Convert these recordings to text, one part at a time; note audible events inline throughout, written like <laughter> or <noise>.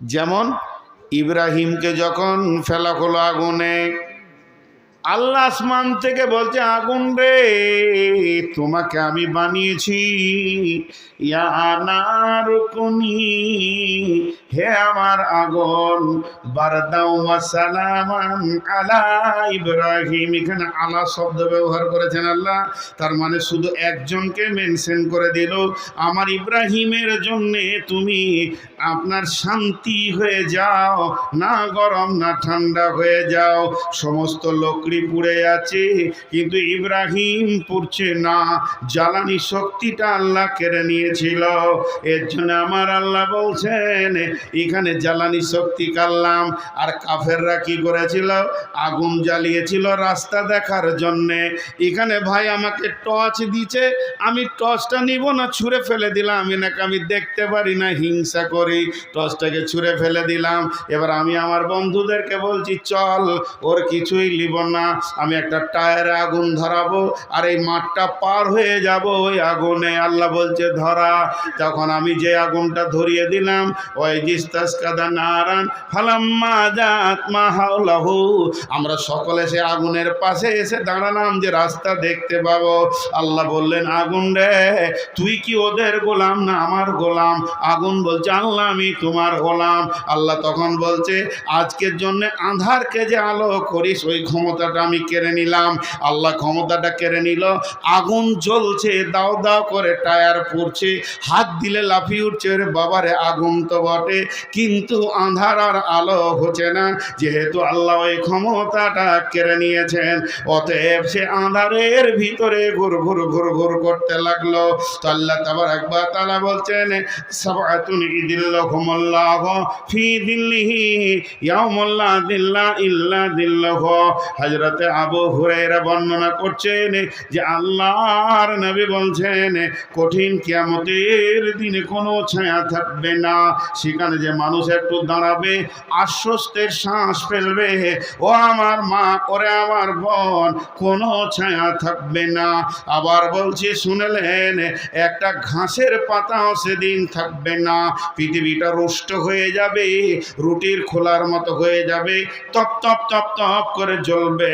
যেমন ইব্রাহিমকে যখন ফেলা হলো আগুনে আল্লাহ আসমান থেকে বলছে, আগুন রে, তোমাকে আমি বানিয়েছি। ইয়ানারুকুনি হে আমার আগুন, বারদাও আলা ইব্রাহিম। এখানে আলা শব্দ ব্যবহার করেছেন আল্লাহ। তার মানে শুধু একজনকে মেনশন করে দিল, আমার ইব্রাহিমের জন্যে তুমি আপনার শান্তি হয়ে যাও, না গরম, না ঠান্ডা হয়ে যাও। সমস্ত লোকরি পুড়ে আছে, কিন্তু ইব্রাহিম পুড়ছে না। জ্বালানি শক্তিটা আল্লাহ কেড়ে নিয়েছিল। এর জন্য আমার আল্লাহ বলছেন, এখানে জ্বালানি শক্তি কাল্লাম। আর কাফেররা কি করেছিল? আগুন জ্বালিয়েছিল রাস্তা দেখার জন্যে। এখানে ভাই আমাকে টর্চ দিচ্ছে আমি টর্চটা নিব না, ছুঁড়ে ফেলে দিলাম। এনাকে আমি দেখতে পারি না, হিংসা করি। টর্চটাকে ছুঁড়ে ফেলে দিলাম। এবার আমি আমার বন্ধুদেরকে বলছি, চল, ওর কিছুই নিব না। আমি একটা টায়ারে আগুন ধরাবো আর এই মাঠটা পার হয়ে যাব। ওই আগুনে আল্লাহ বলছে, ধরা। তখন আমি যে আগুনটা ধরিয়ে দিলাম, ওই জিস্তাস কাদা নারান, ফালাম্মা জাত মা হাওলাহু। আমরা সকলে সে আগুনের পাশে এসে দাঁড়ালাম যে রাস্তা দেখতে পাবো। আল্লাহ বললেন, আগুন রে, তুই কি ওদের গোলাম না আমার গোলাম? আগুন বলছে, আল্লাহ, আমি তোমার গোলাম। আল্লাহ তখন বলছে, আজকের জন্য আধারকে যে আলো করিস, ওই ক্ষমতাটা আমি কেড়ে নিলাম। আল্লাহ ক্ষমতাটা কেড়ে নিল। আগুন জ্বলছে, দাও দাও করে টায়ার পড়ছে। হাত দিলে লাফিয়ে উঠছে রে বাবারে, আগুন তো বটে। কিন্তু আঁধার আর আলো হচ্ছে না। যেহেতু আল্লাহ ওই ক্ষমতাটা কেড়ে নিয়েছেন, অতএব সে আঁধারের ভিতরে ঘুর ঘুর ঘুর ঘুর করতে লাগল। তো আল্লাহ তাবার একবার তালা বলছেন সাবাতুন ফি দিল্লা দিল্লাহ। হযরতে আবু হুরায়রা বর্ণনা করছেন যে আল্লাহর নবী বলছেন, কঠিন কিয়ামতের দিনে কোনো ছায়া থাকবে না। সেখানে যে মানুষ একটু দাঁড়াবে, আশ্বস্তের শ্বাস ফেলবে, ও আমার মা করে আমার বোন, কোনো ছায়া থাকবে না। আবার বলছি, শুনলেন, একটা ঘাসের পাতাও সেদিন থাকবে না। পৃথিবীটা রুষ্ট হয়ে যাবে, রুটির খোলার মতো হয়ে যাবে, তপ তপ তপ তপ করে জ্বলবে।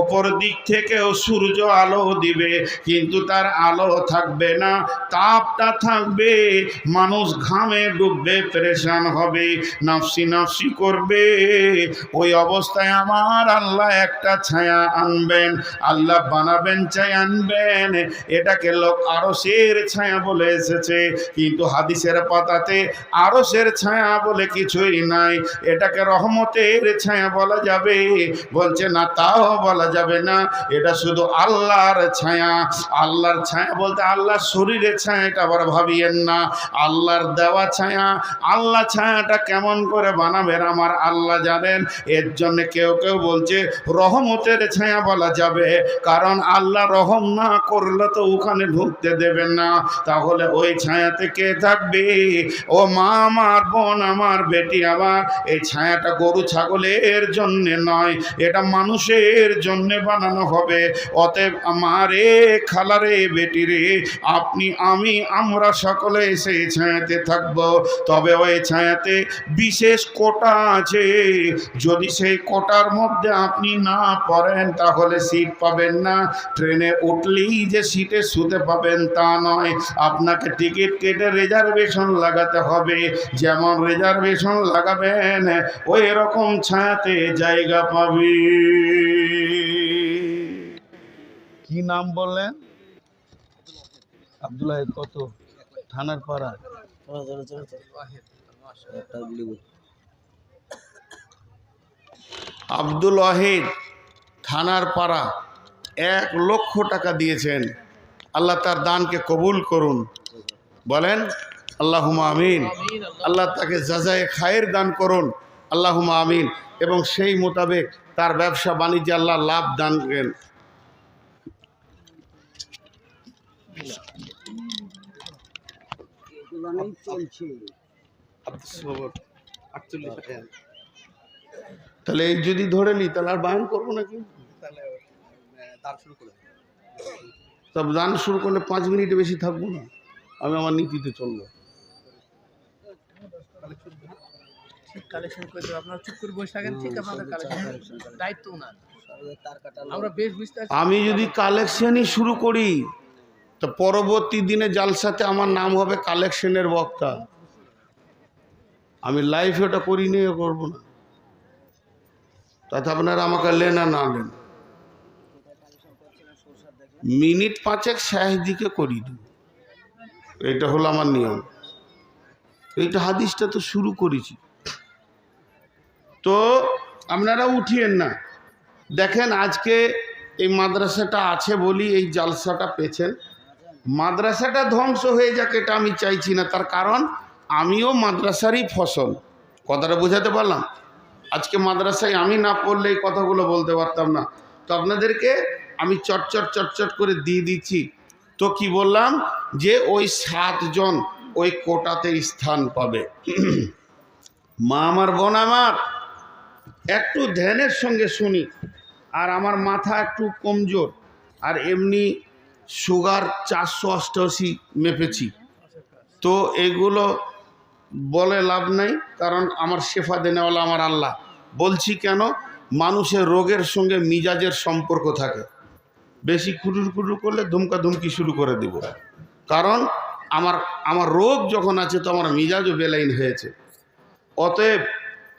ওপর দিক থেকেও সূর্য আলো দিবে, কিন্তু তার আলো থাকবে না, তাপটা থাকবে, মানুষ ঘামে ডুববে, পরেশান হবে, নাফসি নাফসি করবে। ওই অবস্থায় আমার আল্লাহ একটা ছায়া আনবেন, আল্লাহ বানাবেন ছায়া আনবেন, এটাকে লোক আরসের ছায়া বলে এসেছে, কিন্তু হাদিসের পাতাতে আরসের ছায়া বলে কিছুই নাই, এটাকে রহমতের ছায়া বলা যাবে, বলছে, না তাও বলা যাবে না। এটা শুধু আল্লাহর ছায়া। আল্লাহর ছায়া বলতে আল্লাহর শরীরের ছায়া, এটা আবার ভাবিয়েন না। আল্লাহর দেওয়া ছায়া, আল্লাহ ছায়াটা কেমন করে বানাবেন আমার আল্লাহ জানেন। এর জন্য কেউ কেউ বলছে, রহমতের ছায়া বলা যাবে। কারণ আল্লাহ রহম না করলে তো ওখানে ঢুকতে দেবেন না। তাহলে ওই ছায়াতে কে থাকবে? ও মা, আমার বোন, আমার বেটি আমার এই ছায়াটা গরু, ছাগলের জন্যে নয়। এটা মানুষের জন্যে বানানো হবে। অতএব আমারে, খালারে বেটি রে আপনি, আমি, আমরা সকলে সেই ছায়াতে থাকব। তবে ওই ছায়াতে বিশেষ কোটা আছে। যদি সেই কোটার মধ্যে আপনি না পড়েন, তাহলে সিট পাবেন না। ট্রেনে উঠলেই যে সিটে শুতে পাবেন তা নয়। আপনাকে টিকিট কেটে রিজার্ভেশন লাগাতে হবে। যেমন রিজার্ভেশন লাগাবেন, ওই রকম ছায়াতে জায়গা পাবে। কি নাম বললেন? আব্দুল্লাহ কত? থানার পাড়া? আব্দুল ওয়াহিদ, থানার পাড়া। এক লক্ষ টাকা দিয়েছেন। আল্লাহ তার দানকে কবুল করুন। বলেন আল্লাহুমা আমিন। আল্লাহ তাকে যাজায় খায়ের দান করুন। আল্লাহুমা আমিন। এবং সেই মোতাবেক তার ব্যবসা বাণিজ্যে আল্লাহ লাভ দান করেন। তাহলে যদি ধরে নি, তাহলে আর বায়ন করব নাকি? তব দান শুরু করলে পাঁচ মিনিটে বেশি থাকব না। আমি আমার নীতিতে চলবো। কালেকশন করে দেবো। আপনারা চুপ করে বসে থাকেন ঠিক আপনাদের কালেকশন দায়িত্ব ওনার। আমরা বেশ বুঝতে আমি যদি কালেকশনই শুরু করি তো পরবর্তী দিনে জালসাতে আমার নাম হবে কালেকশনের বক্তা। আমি লাইফে ওটা করি নিয়ে করব না। তাতে আপনারা আমাকে লেন আর না লেন। মিনিট পাঁচেক শাহেদিকে করি দিই এটা হলো আমার নিয়ম। এইটা হাদিসটা তো শুরু করেছি। তো আপনারা উঠিয়েন না। দেখেন আজকে এই মাদ্রাসাটা আছে বলি এই জালসাটা পেয়েছেন। মাদ্রাসাটা ধ্বংস হয়ে যাক এটা আমি চাইছি না, তার কারণ আমিও মাদ্রাসারই ফসল। কথাটা বোঝাতে পারলাম? আজকে মাদ্রাসায় আমি না পড়লে এই কথাগুলো বলতে পারতাম না। তো আপনাদেরকে আমি চটচট চটচট করে দিয়ে দিচ্ছি। তো কি বললাম? যে ওই সাতজন ওই কোটাতে স্থান পাবে। <clears throat> মা আমার বোন আমার। একটু ধ্যানের সঙ্গে শুনি, আর আমার মাথা একটু কমজোর, আর এমনি সুগার চারশো অষ্টআশি মেপেছি। তো এগুলো বলে লাভ নাই, কারণ আমার শেফা দেনেওয়ালা আমার আল্লাহ। বলছি কেন? মানুষের রোগের সঙ্গে মিজাজের সম্পর্ক থাকে। বেশি খুটুর খুটুর করলে ধুমকা ধুমকি শুরু করে দেব। কারণ আমার আমার রোগ যখন আছে তো আমার মিজাজও বেলাইন হয়েছে। অতএব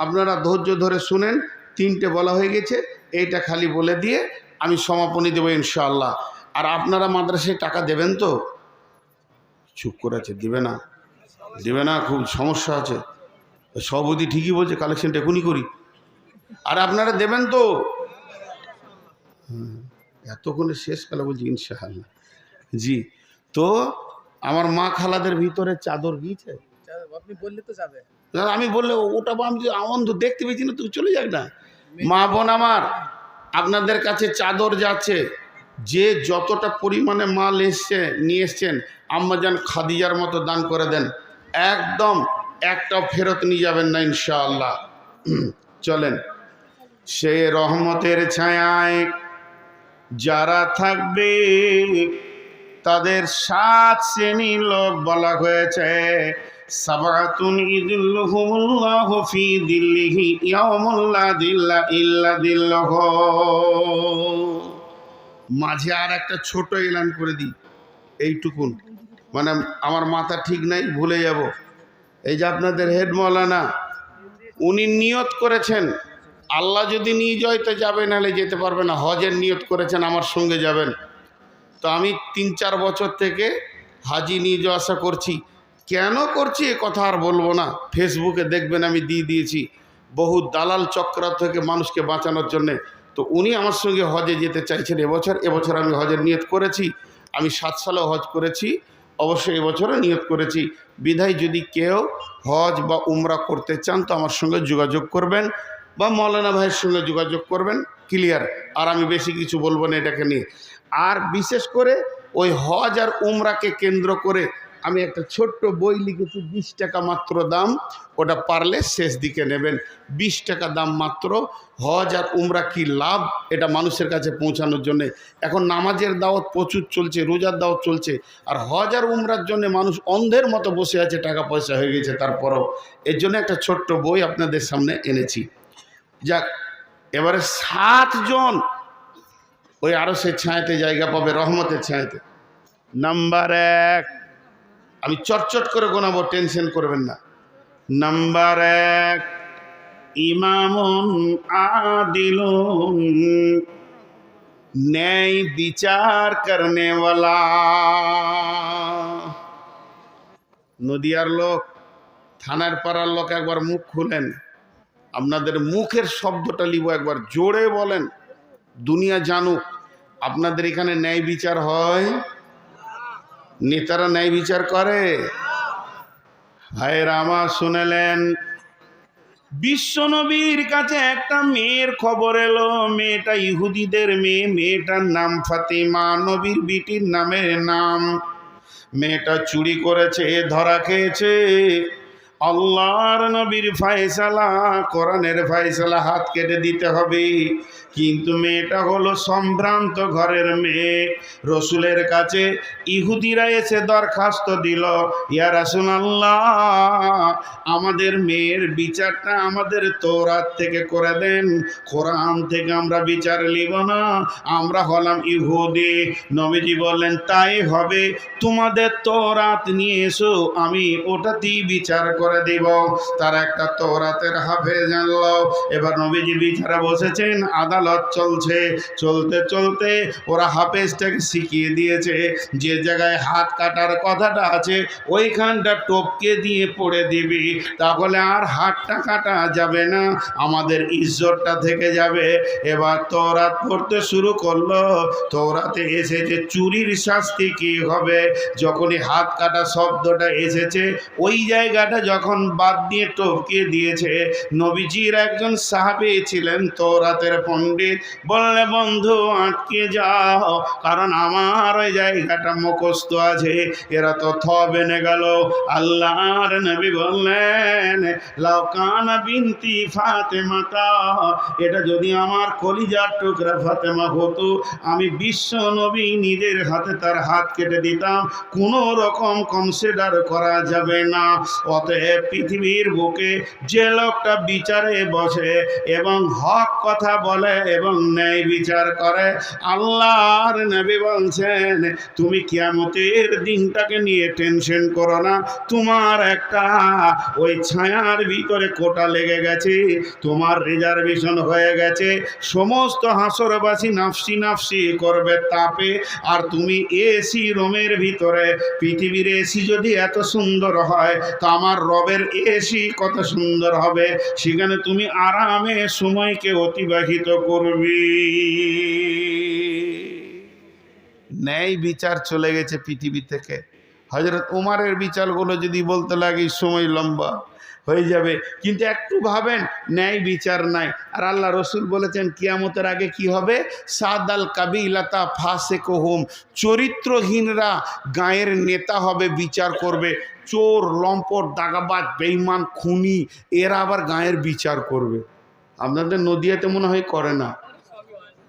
আপনারা ধৈর্য ধরে শুনেন, তিনটে বলা হয়ে গেছে, এইটা খালি বলে দিয়ে আমি সমাপনী দেবো ইনশাআল্লাহ। আর আপনারা মাদ্রাসায় টাকা দেবেন তো? চুপ করে আছে, দেবে না। দেবে না, খুব সমস্যা আছে। সভাপতি ঠিকই বলছে কালেকশনটা এখনই করি। আর আপনারা দেবেন তো? এতক্ষণে শেষকালে বলছি ইনশাআল্লাহ। জি, তো আমার মা খালাদের ভিতরে চাদর গিয়েছে? আপনি বললে তো যাবে। আমি বললে, ওটা আমি যদি অন্ধ দেখতে পেয়েছি না, তুই চলে যাক না। মা বোন আমার, আপনাদের কাছে চাদর যাচ্ছে যে যতটা পরিমাণে মাল এসছে, নিয়ে এসছেন আম্মাজান খাদিজার মতো দান করে দেন। একদম একটা ফেরত নিয়ে যাবেন না, ইনশাআল্লাহ। চলেন। সে রহমতের ছায়ায় যারা থাকবে, তাদের সাত শ্রেণির লোক বলা হয়েছে। সাবাতুন ইদুল্লুহুমুল্লাহ ফি দিল্লিহি ইয়াউমুল্লা দিল্লা ইল্লা মাঝে আর একটা ছোট এলান করে দিই, এইটুকুন। মানে আমার মাথা ঠিক নাই, ভুলে যাব। এই যে আপনাদের হেড মৌলানা, উনি নিয়ত করেছেন, আল্লাহ যদি নিয়ে তো যাবে, নাহলে যেতে পারবে না। হজের নিয়ত করেছেন, আমার সঙ্গে যাবেন। তো আমি তিন চার বছর থেকে হাজি নিয়ে যাওয়া আসা করছি। কেন করছি এ কথা আর বলব না? ফেসবুকে দেখবেন আমি দিয়ে দিয়েছি। বহু দালাল চক্র থেকে মানুষকে বাঁচানোর জন্যে। তো উনি আমার সঙ্গে হজে যেতে চাইছেন এবছর। এবছর আমি হজের নিয়ত করেছি। আমি সাত সালেও হজ করেছি। অবশ্যই এবছরও নিয়ত করেছি। বিধায় যদি কেউ হজ বা উমরা করতে চান, তো আমার সঙ্গে যোগাযোগ করবেন বা মৌলানা ভাইয়ের সঙ্গে যোগাযোগ করবেন। ক্লিয়ার আর আমি বেশি কিছু বলব না এটাকে নিয়ে। আর বিশেষ করে ওই হজ আর উমরাকে কেন্দ্র করে আমি একটা ছোট্ট বই লিখেছি, বিশ টাকা মাত্র দাম। ওটা পারলে শেষ দিকে নেবেন। বিশ টাকা দাম মাত্র। হজ আর উমরা কি লাভ? এটা মানুষের কাছে পৌঁছানোর জন্যে। এখন নামাজের দাওয়াত প্রচুর চলছে, রোজার দাওয়াত চলছে। আর হজ আর উমরার জন্য মানুষ অন্ধের মতো বসে আছে, টাকা পয়সা হয়ে গেছে তারপরও। এর জন্য একটা ছোট্ট বই আপনাদের সামনে এনেছি। যাক, এবারে সাতজন ওই আরও সে ছায়াতে জায়গা পাবে, রহমতের ছায়াতে। নাম্বার এক। আমি চটচট করে গোনাবো, টেনশন করবেন না। নাম্বার এক, ইমামুন আদিলুন, ন্যায় বিচার করনে নদিয়ার লোক, থানার পাড়ার লোক একবার মুখ খুলেন। আপনাদের মুখের শব্দটা লিব একবার জোরে বলেন। দুনিয়া জানুক, আপনাদের এখানে ন্যায় বিচার হয়? নেতারা ন্যায় বিচার করে। হায় রামা, শুনেলেন। বিশ্বনবীর কাছে একটা মেয়ের খবর এলো। মেয়েটা ইহুদিদের মেয়ে, মেয়েটার নাম ফাতিমা, নবীর বিটির নামের নাম। মেয়েটা চুরি করেছে, ধরা খেয়েছে। আল্লাহর নবীর ফায়সালা, কোরআনের ফায়সালা, হাত কেটে দিতে হবে। কিন্তু মেয়েটা হলো সম্ভ্রান্ত ঘরের মেয়ে। রসুলের কাছে ইহুদিরা এসে দরখাস্ত দিল, ইয়া রাসূলুল্লাহ, আমাদের মেয়ের বিচারটা আমাদের তৌরাত থেকে করে দেন। কোরআন থেকে আমরা বিচার নিব না, আমরা হলাম ইহুদি। নবীজি বললেন, তাই হবে, তোমাদের তোরাত নিয়ে এসো, আমি ওটাতেই বিচার করে দিব। তার একটা তোরাতের হাফে জানলো এবার নবীজি বিচারে বসেছেন, আদালত চলছে। চলতে চলতে ওরা হাফেজটাকে শিখিয়ে দিয়েছে, যে জায়গায় হাত কাটার কথাটা আছে, ওইখানটা টপকে দিয়ে পড়ে দিবি, তাহলে আর হাতটা কাটা যাবে না, আমাদের ইজ্জতটা থেকে যাবে। এবার তৌরাত পড়তে শুরু করল তোরাতে এসেছে চুরির শাস্তি কি হবে, যখনই হাত কাটা শব্দটা এসেছে, ওই জায়গাটা যখন বাদ দিয়ে টপকে দিয়েছে, নবীজির একজন সাহাবি ছিলেন তৌরাতের পণ্ডিত বললে, বন্ধু, আটকে যাও, কারণ আমার ওই জায়গাটা মুখস্থ আছে। এরা তো থ বেনে গেল। আল্লাহর নবী বললেন, লাউকানা বিনতি ফাতেমাতা, এটা যদি আমার কলিজার টুকরা ফাতেমা হতো, আমি বিশ্ব নবী নিজের হাতে তার হাত কেটে দিতাম। কোনো রকম কনসিডার করা যাবে না। অতএব পৃথিবীর বুকে যে লোকটা বিচারে বসে এবং হক কথা বলে এবং ন্যায় বিচার করে। আল্লাহর নবী বলছেন, তুমি কিয়ামতের দিনটাকে নিয়ে টেনশন করো না। তোমার একটা ওই ছায়ার ভিতরে কোটা লেগে গেছে। তোমার রিজার্ভেশন হয়ে গেছে। সমস্ত হাসরবাসী নাফসি নাফসি করবে তাপে। আর তুমি এসি রুমের ভিতরে, পৃথিবীর এসি যদি এত সুন্দর হয়, তো আমার রবের এসি কত সুন্দর হবে। সেখানে তুমি আরামে সময়কে অতিবাহিত করবি। ন্যায় বিচার চলে গেছে পৃথিবী থেকে। হজরত উমারের বিচারগুলো যদি বলতে লাগে, সময় লম্বা হয়ে যাবে। কিন্তু একটু ভাবেন, ন্যায় বিচার নাই। আর আল্লাহ রসুল বলেছেন, কিয়ামতের আগে কি হবে? সাদ আল কাবিলাতা ফাসে কোহম চরিত্রহীনরা গায়ের নেতা হবে, বিচার করবে। চোর, লম্পট, দাগাবাজ বেইমান খুনি, এরা আবার গায়ের বিচার করবে। আপনাদের নদিয়াতে মনে হয় করে না।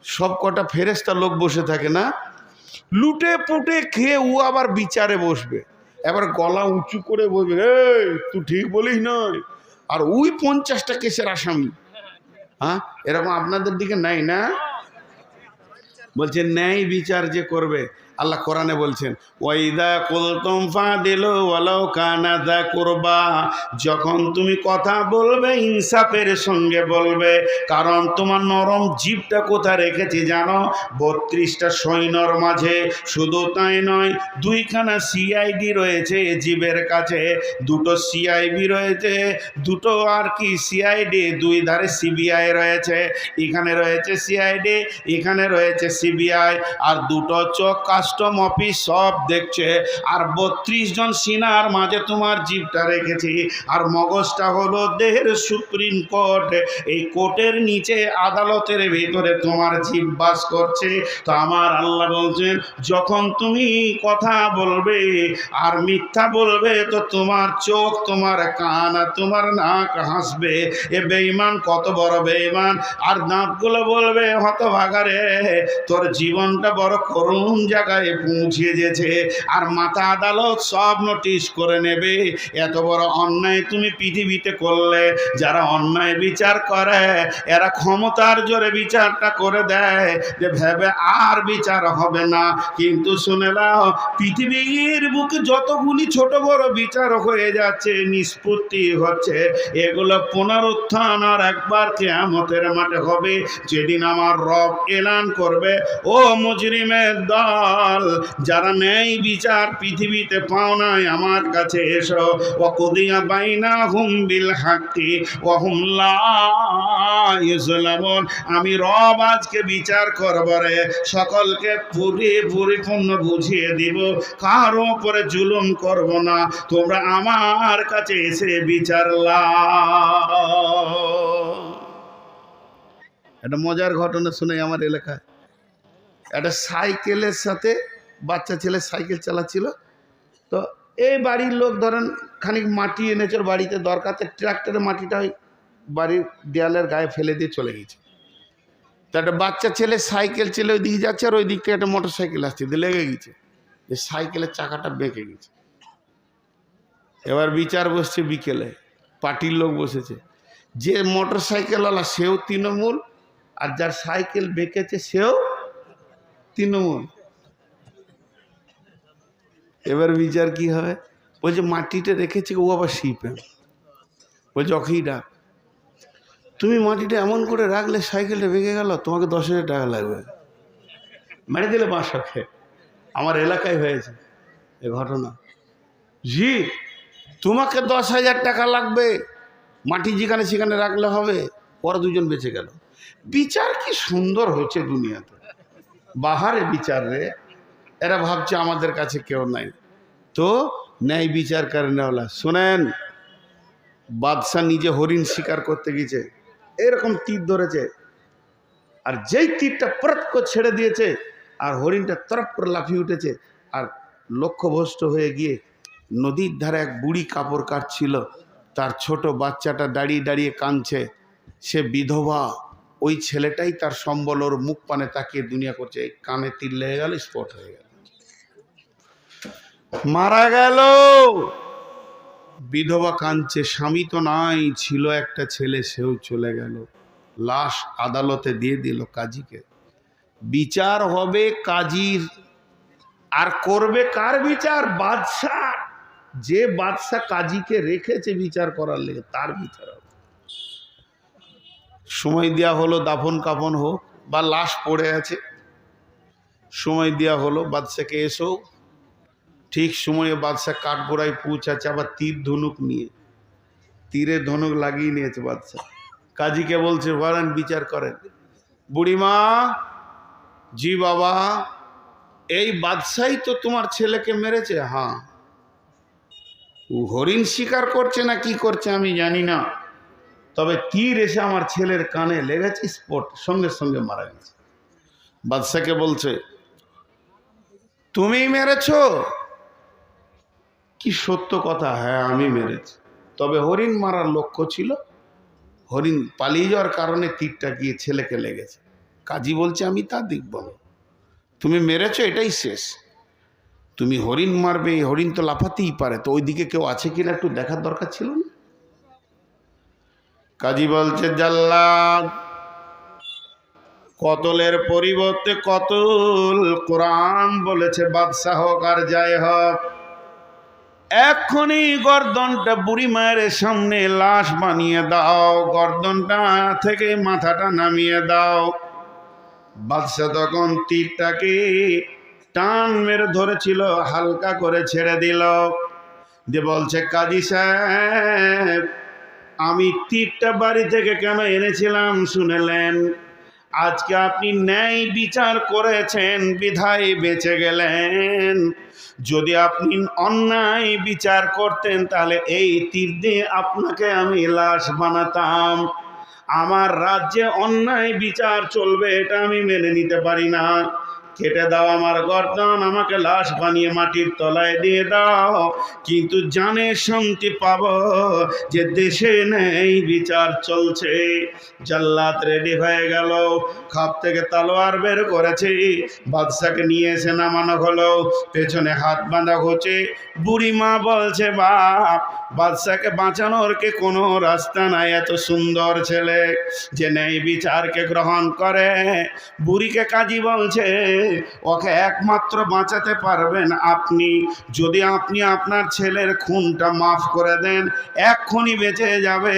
সব কটা ফেরেস্তা লোক বসে থাকে না। লুটে পুটে খেয়ে ও আবার বিচারে বসবে। এবার গলা উঁচু করে বলবে, এই, তুই ঠিক বলিস নয়। আর ওই পঞ্চাশটা কেসের আসামি। হ্যাঁ এরকম আপনাদের দিকে নাই না? বলছে, ন্যায় বিচার যে করবে আল্লাহ কোরআনে বলছেন, ওয়াইদা কুলতুম ফাদিলু ওয়ালাউ কানা দা কুরবা। যখন তুমি কথা বলবে, ইনসাফের সঙ্গে বলবে, কারণ তোমার নরম জীবটা কোথায় রেখেছি জানো? বত্রিশটা সৈন্যর মাঝে, শুধু তাই নয়, দুইখানা সিআইডি রয়েছে জীবের কাছে, দুটো সিআইবি রয়েছে, দুটো আর কি সিআইডি দুই ধারে সিবিআই রয়েছে, এখানে রয়েছে সিআইডি এখানে রয়েছে সিবিআই আর দুটো চোখ কাস্টম অফিস সব দেখছে। আর বত্রিশ জন সিনার মাঝে তোমার জীবটা রেখেছি। আর মগজটা হলো দেহের সুপ্রিম কোর্ট। এই কোর্টের নিচে আদালতের ভিতরে তোমার জীব বাস করছে। তো আমার আল্লাহ বলছেন, যখন তুমি কথা বলবে আর মিথ্যা বলবে, তো তোমার চোখ, তোমার কান আর তোমার নাক হাসবে। এ বেঈমান, কত বড় বেঈমান। আর দাঁতগুলো বলবে হতভাগারে তোর জীবনটা বড় করুণ জায়গায় পৌঁছে গেছে আর মাথা আদালত সব নোটিশ করে নেবে। এত বড় অন্যায় তুমি পৃথিবীতে করলে, যারা অন্যায় বিচার করে, এরা ক্ষমতার জোরে বিচারটা করে দেয় যে ভেবে আর বিচার হবে না। কিন্তু শুনে নাও, পৃথিবীর বুকে যতগুলি ছোট বড় বিচার হয়ে যাচ্ছে, নিষ্পত্তি হচ্ছে, এগুলো পুনরুত্থান আর একবার কেয়ামতের মাঠে হবে। যেদিন আমার রব এলান করবে, ও মুজরিমের দল যারা ন্যায় বিচার পৃথিবীতে পাও নাই, আমার কাছে এসো। ও কুদিয়া বাইনা হুম বিল হাক্কি ও হুম লামন আমি রব আজকে বিচার করব রে, সকলকে পুরি পরিপূর্ণ বুঝিয়ে দিব। কারও উপরে জুলুম করব না, তোমরা আমার কাছে এসে বিচার একটা মজার ঘটনা শুনে আমার এলাকায় একটা সাইকেলের সাথে বাচ্চা ছেলে সাইকেল চালাচ্ছিল। তো এই বাড়ির লোক ধরেন খানিক মাটি এনেছে বাড়িতে, দরকার ট্রাক্টরে মাটিটা ওই বাড়ির দেয়ালের গায়ে ফেলে দিয়ে চলে গেছে। তো একটা বাচ্চা ছেলে সাইকেল চেলে ওই দিকে যাচ্ছে আর ওই দিক থেকে একটা মোটর সাইকেল আসছে, দিয়ে লেগে গেছে। যে সাইকেলের চাকাটা বেঁকে গেছে। এবার বিচার বসছে বিকেলে, পার্টির লোক বসেছে। যে মোটর সাইকেলওয়ালা সেও তৃণমূল আর যার সাইকেল বেঁকেছে সেও তৃণমূল এবার বিচার কি হবে? বলছে, মাটিটা রেখেছে, ও আবার শিপে বলছে অখেই ডাক। তুমি মাটিটা এমন করে রাখলে সাইকেলটা ভেঙে গেল, তোমাকে দশ হাজার টাকা লাগবে। মেরে দিলে বাঁশকে আমার এলাকায় হয়েছে এ ঘটনা। জি, তোমাকে দশ হাজার টাকা লাগবে। মাটি যেখানে সেখানে রাখলে হবে, ওরা দুজন বেঁচে গেল। বিচার কি সুন্দর হয়েছে দুনিয়াতে। বাহারে বিচার রে। এরা ভাবছে আমাদের কাছে কেউ নাই। তো ন্যায় বিচার করে নেওয়ালা। শোনেন, বাদশাহ নিজে হরিণ শিকার করতে গিয়েছে। এরকম তীর ধরেছে। আর যেই তীরটা পরত ছেড়ে দিয়েছে, আর হরিণটা তরফ করে লাফিয়ে উঠেছে, আর লক্ষ্যভ্রষ্ট হয়ে গিয়ে নদীর ধারে এক বুড়ি কাপড় কাটছিল। তার ছোট বাচ্চাটা দাঁড়িয়ে দাঁড়িয়ে কাঁদছে। সে বিধবা। ওই ছেলেটাই তার সম্বল ওর মুখ পানে তাকিয়ে দুনিয়া করছে। কানে তীর লেগে গেল, স্পট হয়ে গেল। মারা গেল! বিধবা কাঁদছে, স্বামী তো নাই, ছিল একটা ছেলে, সেও চলে গেল। লাশ আদালতে দিয়ে দিল কাজীকে। বিচার হবে কাজীর, আর করবে কার বিচার? বাদশাহ! যে বাদশাহ কাজীকে রেখেছে বিচার করার লেগে, তার বিচার হবে। সময় দেওয়া হলো দাফন কাফন হোক বা লাশ পড়ে আছে, সময় দেওয়া হলো বাদশাকে এসো। ঠিক সময়ে বাদশাহ কাঠগোড়ায় পৌঁছাচ্ছে, আবার তীর ধনুক নিয়ে। তীরে ধনুক লাগিয়ে নিয়েছে বাদশাহ কাজীকে বলছে বলেন বিচার করেন। বুড়িমা, জি বাবা, এই বাদশাই তো তোমার ছেলেকে মেরেছে? হ্যাঁ। হরিণ শিকার করছে না কি করছে আমি জানি না। তবে তীর এসে আমার ছেলের কানে লেগেছে স্পট সঙ্গে সঙ্গে মারা গেছে। বাদশাকে বলছে তুমি মেরেছ? কি সত্য কথা? হ্যাঁ আমি মেরেছি। তবে হরিণ মারার লক্ষ্য ছিল? হরিণ পালিয়ে যাওয়ার কারণে তীরটা গিয়ে ছেলেকে লেগেছে। কাজী বলছে, আমি তা দেখব না। তুমি মেরেছো, এটাই শেষ। তুমি হরিণ মারবে, হরিণ তো লাফাতেই পারে। তো ওইদিকে কেউ আছে কিনা একটু দেখার দরকার ছিল না? কাজী বলছে জাল্লাদ কতলের পরিবর্তে কতল কোরআন বলেছে, বাদশাহ হোক আর যাই হোক। এক্ষুনি গর্দনটা বুড়ি মায়ের সামনে লাশ বানিয়ে দাও, গর্দনটা থেকে মাথাটা নামিয়ে দাও। বাদশাহ তখন তীরটাকে টান মেরে ধরেছিল, হালকা করে ছেড়ে দিল। যে বলছে, কাজী সাহেব আমি তীরটা বাড়ি থেকে কেন এনেছিলাম শুনেলেন? আজকে আপনি ন্যায় বিচার করেছেন, বিধায় বেঁচে গেলেন। যদি আপনি অন্যায় বিচার করতেন, তাহলে এই তীর দিয়ে আপনাকে আমি লাশ বানাতাম। আমার রাজ্যে অন্যায় বিচার চলবে, এটা আমি মেনে নিতে পারি না। কেটে দাও আমার গর্দন আমাকে লাশ বানিয়ে মাটির তলায় দিয়ে দাও। কিন্তু জানে শান্তি পাব যে দেশে নেই বিচার চলছে। জাল্লাত রেডি হয়ে গেল। খাপ থেকে তালোয়ার বের করেছে। বাদশাকে নিয়ে এসে নামানো হলো। পেছনে হাত বাঁধা হচ্ছে। বুড়ি মা বলছে, বাপ বাদশাকে বাঁচানোর কে কোনো রাস্তা নাই, এত সুন্দর ছেলে যে নেই বিচারকে গ্রহণ করে। বুড়িকে কাজী বলছে, ওকে একমাত্র বাঁচাতে পারবেন আপনি। যদি আপনি আপনার ছেলের খুনটা মাফ করে দেন, এক্ষুনি বেঁচে যাবে।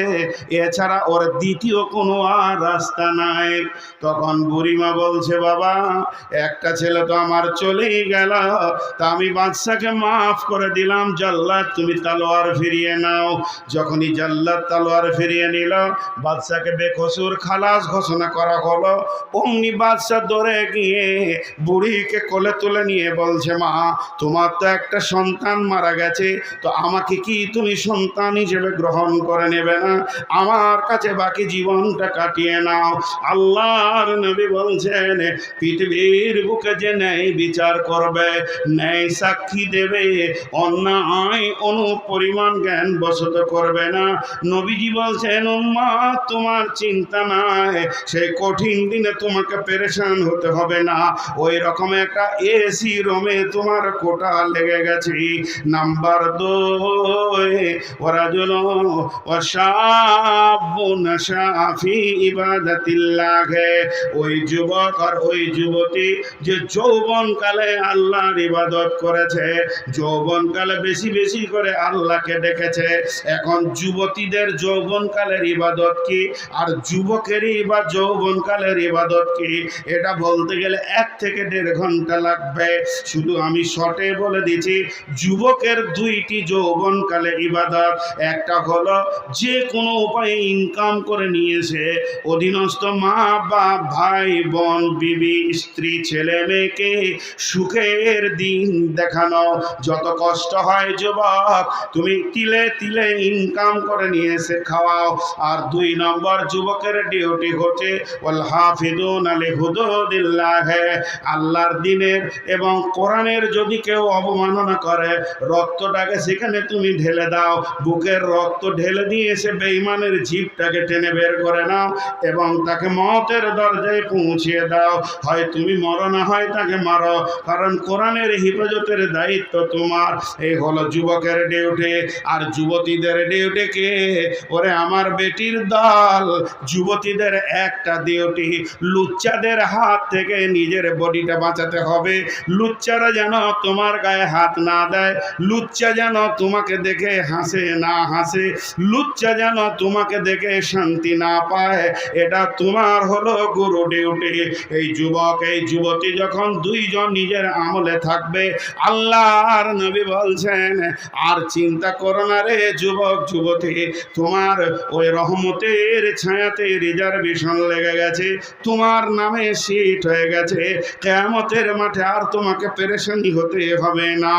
এছাড়া ওর দ্বিতীয় কোনো আর রাস্তা নাই। তখন বুড়িমা বলছে, বাবা, একটা ছেলে তো আমার চলেই গেল। তা আমি বাদশাকে মাফ করে দিলাম, জাল্লাদ, তুমি তালোয়ার ফিরিয়ে নাও। যখনই জাল্লাদ তালোয়ার ফিরিয়ে নিল, বাদশাকে বেকসুর খালাস ঘোষণা করা হলো। অমনি বাদশাহ দৌড়ে গিয়ে বুড়িকে কোলে তুলে নিয়ে বলছে, মা, তোমার তো একটা সন্তান মারা গেছে, তো আমাকে কি তুমি সন্তান হিসেবে গ্রহণ করে নেবে না? আমার কাছে বাকি জীবনটা কাটিয়ে নাও। আল্লাহর নবী বলছেন, পৃথিবীর বুকে যে ন্যায় বিচার করবে, ন্যায় সাক্ষী দেবে, অন্যায় অনু পরিমাণ জ্ঞান বসত করবে না। নবীজি বলছেন, উম্মা, তোমার চিন্তা নাই। সেই কঠিন দিনে তোমাকে পেরেশান হতে হবে না। ওই রকম একটা এসি রোমে তোমার কোটা লেগে গেছে। নাম্বার দুই ওরা জল ওই যুবক আর ওই যুবতী যে যৌবনকালে আল্লাহর ইবাদত করেছে, যৌবনকালে বেশি বেশি করে আল্লাহকে ডেকেছে এখন যুবতীদের যৌবনকালের ইবাদত কি? আর যুবকেরই বা যৌবনকালের ইবাদত কি? এটা বলতে গেলে এক থেকে দেড় ঘণ্টা লাগবে। শুধু আমি শর্টে বলে দিচ্ছি, যুবকের দুইটি যৌবনকালে ইবাদত। একটা হলো, যে কোনো উপায়ে ইনকাম করে নিয়েছে, অধীনস্থ মা বাপ, ভাই, বোন, বিবি, স্ত্রী, ছেলে, মেয়েকে সুখের দিন দেখানো। যত কষ্ট হয় যুবক, তুমি তিলে তিলে ইনকাম করে নিয়ে এসে খাওয়াও। আর দুই নম্বর যুবকের ডিউটি হচ্ছে ওয়াল হাফিদুন আলী হুদুদিল্লাহ। আল্লাহর দিনের এবং কোরআনের যদি কেউ অবমাননা করে, রক্তটাকে সেখানে তুমি ঢেলে দাও। বুকের রক্ত ঢেলে দিয়ে এসে বেইমানের জিভটাকে টেনে বের করে নাও এবং তাকে মতের দরজায় পৌঁছিয়ে দাও। হয় তুমি মরো না হয় তাকে মারো। কারণ কোরআনের হিফাজতের দায়িত্ব তোমার। এই হলো যুবকের ডিউটি। আর যুবতীদের ডিউটি কে ওরে আমার বেটির দল, যুবতীদের একটা ডিউটি, লুচ্চাদের হাত থেকে নিজের বডিটা বাঁচাতে হবে। লুচ্চারা যেন তোমার গায়ে হাত না দেয়, লুচ্চা যেন তোমাকে দেখে হাসে না হাসে, লুচ্চা যেন তোমাকে দেখে শান্তি না পায়, এটা তোমার হলো গুরু ডিউটি। এই যুবক, এই যুবতী যখন দুইজন নিজের আমলে থাকবে আল্লাহ আর নবী বলছেন, আর চিন্তা করো না রে যুবক, যুবতী, তোমার ওই রহমতের ছায়াতে রিজার্ভেশন লেগে গেছে, তোমার নামে সিট হয়ে গেছে, কেয়ামতের মাঠে আর তোমাকে পেরেশানি হতে হবে না।